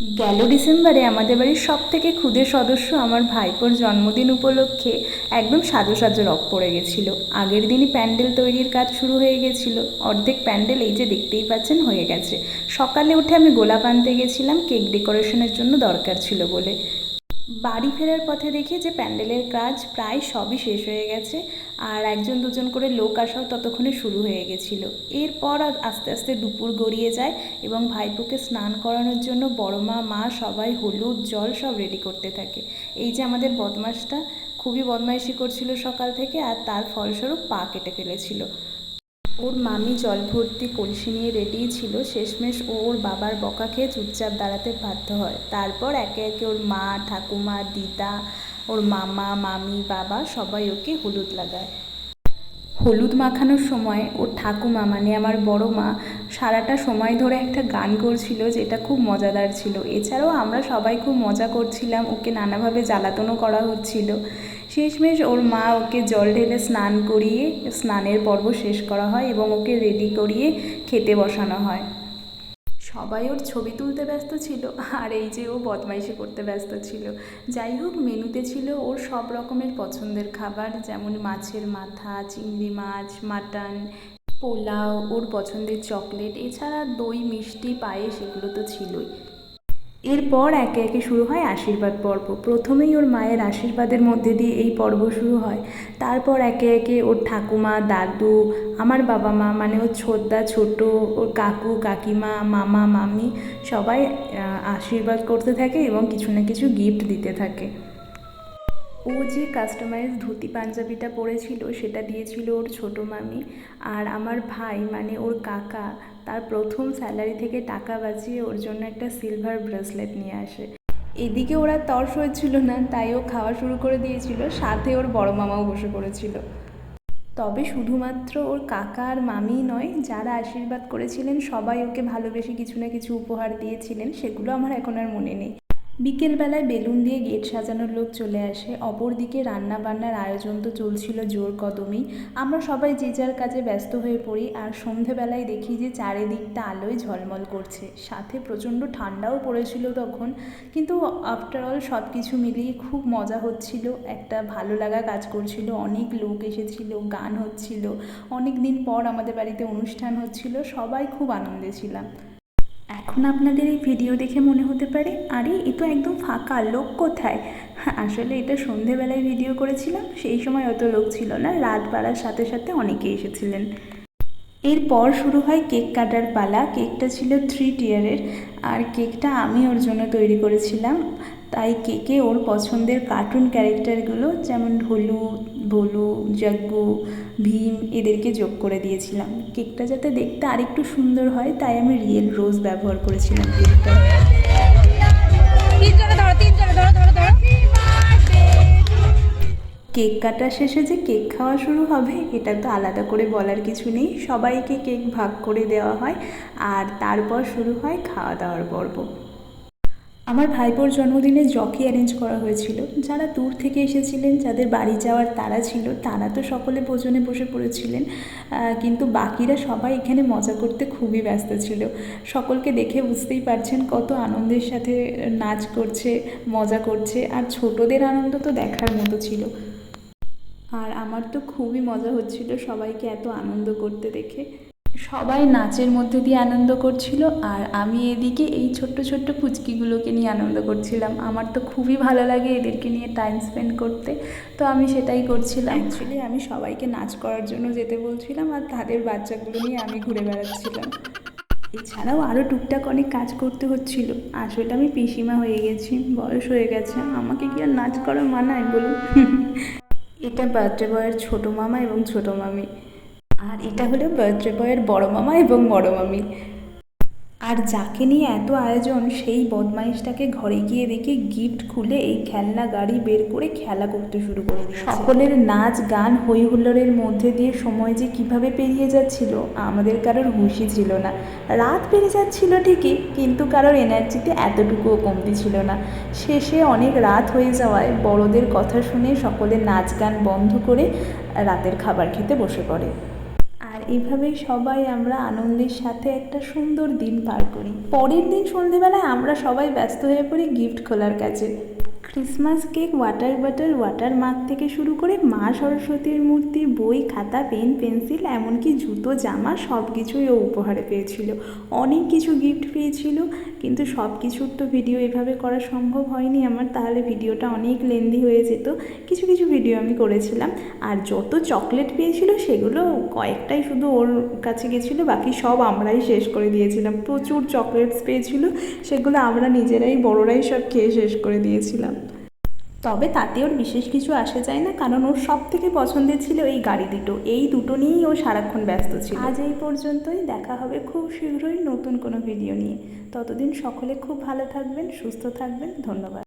গেল ডিসেম্বরে আমাদের বাড়ির সব থেকে ক্ষুদে সদস্য আমার ভাইপোর জন্মদিন উপলক্ষে একদম সাজো সাজো রক পড়ে গেছিল। আগের দিনই প্যান্ডেল তৈরির কাজ শুরু হয়ে গেছিল। অর্ধেক প্যান্ডেল এই যে দেখতেই পাচ্ছেন হয়ে গেছে। সকালে উঠে আমি গোলাপ আনতে গেছিলাম, কেক ডেকোরেশনের জন্য দরকার ছিল বলে। বাড়ি ফেরার পথে দেখি যে প্যান্ডেলের কাজ প্রায় সবই শেষ হয়ে গেছে আর একজন দুজন করে লোক আসাও ততক্ষণে শুরু হয়ে গেছিল। এরপর আস্তে আস্তে দুপুর গড়িয়ে যায় এবং ভাইপোকে স্নান করানোর জন্য বড় মা মা, সবাই হলুদ, জল সব রেডি করতে থাকে। এই যে আমাদের বদমাসটা খুবই বদমাইশি করছিল সকাল থেকে আর তার ফলস্বরূপ পা কেটে ফেলেছিল। ওর মামি জল ভর্তি কলসি নিয়ে রেডিই ছিল, শেষমেশ ও ওর বাবার বকা খেয়ে চুপচাপ দাঁড়াতে বাধ্য হয়। তারপর একে একে ওর মা, ঠাকুমা, দিদা, ওর মামা, মামি, বাবা সবাই ওকে হলুদ লাগায়। হলুদ মাখানোর সময় ওর ঠাকুমা মানে আমার বড় মা, সারাটা সময় ধরে একটা গান করছিল যেটা খুব মজাদার ছিল। এছাড়াও আমরা সবাই খুব মজা করছিলাম, ওকে নানাভাবে জ্বালাতনও করা হচ্ছিল। শেষমেশ ওর মা ওকে জল ঢেলে স্নান করিয়ে, স্নানের পর্ব শেষ করা হয় এবং ওকে রেডি করিয়ে খেতে বসানো হয়। সবাই ওর ছবি তুলতে ব্যস্ত ছিল, আর এই যে ও বদমাইশি করতে ব্যস্ত ছিল। যাই হোক, মেনুতে ছিল ওর সব রকমের পছন্দের খাবার, যেমন মাছের মাথা, চিংড়ি মাছ, মাটন, পোলাও, ওর পছন্দের চকলেট, এছাড়া দই, মিষ্টি, পায়েস, এগুলো তো ছিলই। এরপর একে একে শুরু হয় আশীর্বাদ পর্ব। প্রথমেই ওর মায়ের আশীর্বাদের মধ্যে দিয়ে এই পর্ব শুরু হয়। তারপর একে একে ওর ঠাকুমা, দাদু, আমার বাবা মা মানে ওর ছোদ্দা, ছোট, ওর কাকু, কাকিমা, মামা, মামি সবাই আশীর্বাদ করতে থাকে এবং কিছু না কিছু গিফট দিতে থাকে। ও যে কাস্টমাইজ ধুতি পাঞ্জাবিটা পরেছিল সেটা দিয়েছিল ওর ছোটো মামি আর আমার ভাই মানে ওর কাকা তার প্রথম স্যালারি থেকে টাকা বাঁচিয়ে ওর জন্য একটা সিলভার ব্রেসলেট নিয়ে আসে। এদিকে ওরা তর্স হয়েছিল না, তাই ও খাওয়া শুরু করে দিয়েছিল, সাথে ওর বড় মামাও বসে পড়েছিল। তবে শুধুমাত্র ওর কাকা আর মামি নয়, যারা আশীর্বাদ করেছিলেন, সবাই ওকে ভালোবেসে কিছু না কিছু উপহার দিয়েছিলেন, সেগুলো আমার এখন আর মনে নেই। বিকেলবেলায় বেলুন দিয়ে গেট সাজানোর লোক চলে আসে। অপরদিকে রান্না বান্নার আয়োজন তো চলছিল জোর কদমেই আমরা সবাই যে যার কাজে ব্যস্ত হয়ে পড়ি আর সন্ধেবেলায় দেখি যে চারিদিকটা আলোয় ঝলমল করছে। সাথে প্রচণ্ড ঠান্ডাও পড়েছিল তখন। কিন্তু আফটার অল সব কিছু মিলিয়ে খুব মজা হচ্ছিল। একটা ভালো লাগা কাজ করছিল। অনেক লোক এসেছিল, গান হচ্ছিল। অনেক দিন পর আমাদের বাড়িতে অনুষ্ঠান হচ্ছিল। সবাই খুব আনন্দে ছিলাম। এখন আপনাদের এই ভিডিও দেখে মনে হতে পারে আরে এ তো একদম ফাঁকা লোক কোথায়? হ্যাঁ, আসলে এটা সন্ধেবেলায় ভিডিও করেছিলাম সেই সময় অত লোক ছিল না রাত বাড়ার সাথে সাথে অনেকে এসেছিলেন। এরপর শুরু হয় কেক কাটার পালা কেকটা ছিল থ্রি টিয়ারের আর কেকটা আমি ওর জন্য তৈরি করেছিলাম। তাই কেকে ওর পছন্দের কার্টুন ক্যারেক্টারগুলো যেমন ঢোলু ভোলু জাগ্গু ভীম এদেরকে যোগ করে দিয়েছিলাম। কেকটা যাতে দেখতে আরেকটু সুন্দর হয় তাই আমি রিয়েল রোজ ব্যবহার করেছিলাম কেকটা। কেক কাটা শেষে যে কেক খাওয়া শুরু হবে এটা তো আলাদা করে বলার কিছু নেই। সবাইকে কেক ভাগ করে দেওয়া হয় আর তারপর শুরু হয় খাওয়া দাওয়ার পর্ব। আমার ভাইপোর জন্মদিনে জকি অ্যারেঞ্জ করা হয়েছিল। যারা দূর থেকে এসেছিলেন, যাদের বাড়ি যাওয়ার তারা ছিল, তারা তো সকলে ভোজনে বসে পড়েছিলেন। কিন্তু বাকিরা সবাই এখানে মজা করতে খুবই ব্যস্ত ছিল। সকলকে দেখে বুঝতেই পারছেন কত আনন্দের সাথে নাচ করছে, মজা করছে, আর ছোটদের আনন্দ তো দেখার মতো ছিল। আর আমার তো খুবই মজা হচ্ছিল সবাইকে এত আনন্দ করতে দেখে। সবাই নাচের মধ্যে দিয়ে আনন্দ করছিল আর আমি এদিকে এই ছোট্ট ছোট্ট পুচকিগুলোকে নিয়ে আনন্দ করছিলাম। আমার তো খুবই ভালো লাগে এদেরকে নিয়ে টাইম স্পেন্ড করতে। তো আমি সেটাই করছিলাম। অ্যাকচুয়ালি আমি সবাইকে নাচ করার জন্য যেতে বলছিলাম আর তাদের বাচ্চাগুলো নিয়ে আমি ঘুরে বেড়াচ্ছিলাম। এছাড়াও আরও টুকটাক অনেক কাজ করতে হচ্ছিল। আসলে আমি পিসিমা হয়ে গেছি বয়স হয়ে গেছে। আমাকে কি আর নাচ করা মানায় বলুন? এটা বার্থডে বয়ের ছোটো মামা এবং ছোটো মামি। আর এটা হলো বার্থডে বয়ের বড় মামা এবং বড় মামি। আর যাকে নিয়ে এত আয়োজন, সেই বদমাইশটাকে ঘরে গিয়ে দেখে গিফট খুলে এই খেলনা গাড়ি বের করে খেলা করতে শুরু করে সকলের নাচ, গান হই হুল্লোড়ের মধ্যে দিয়ে সময় যে কীভাবে পেরিয়ে যাচ্ছিল, আমাদের কারোর হুঁশই ছিল না। রাত পেরে যাচ্ছিল ঠিকই, কিন্তু কারোর এনার্জিতে এতটুকুও কমতি ছিল না। শেষে অনেক রাত হয়ে যাওয়ায় বড়দের কথা শুনে সকলে নাচ গান বন্ধ করে রাতের খাবার খেতে বসে পড়ে। এভাবেই সবাই আমরা আনন্দের সাথে একটা সুন্দর দিন পার করি। পরের দিন সন্ধেবেলায় আমরা সবাই ব্যস্ত হয়ে পড়ি গিফট খোলার কাছে Christmas cake water bottle water mark থেকে শুরু করে মা সরস্বতীর মূর্তি, বই, খাতা পেন পেন্সিল এমনকি জুতো, জামা সব কিছুই ও উপহারে পেয়েছিল। অনেক কিছু গিফট পেয়েছিল, কিন্তু সব কিছুর তো ভিডিও এভাবে করা সম্ভব হয়নি আমার, তাহলে ভিডিওটা অনেক লেন্দি হয়ে যেত। কিছু কিছু ভিডিও আমি করেছিলাম। আর যত চকলেট পেয়েছিল, সেগুলো কয়েকটাই শুধু ওর কাছে গেছিল, বাকি সব আমরাই শেষ করে দিয়েছিলাম। প্রচুর চকলেটস পেয়েছিল, সেগুলো আমরা নিজেরাই, বড়রাই সব খেয়ে শেষ করে দিয়েছিলাম। তবে তাতে ওর বিশেষ কিছু আসে যায় না, কারণ ওর সব থেকে পছন্দের ছিল এই গাড়ি দুটো। এই দুটো নিয়েই ও সারাক্ষণ ব্যস্ত ছিল। আজ এই পর্যন্তই, দেখা হবে খুব শীঘ্রই নতুন কোনো ভিডিও নিয়ে। ততদিন সকলে খুব ভালো থাকবেন, সুস্থ থাকবেন, ধন্যবাদ।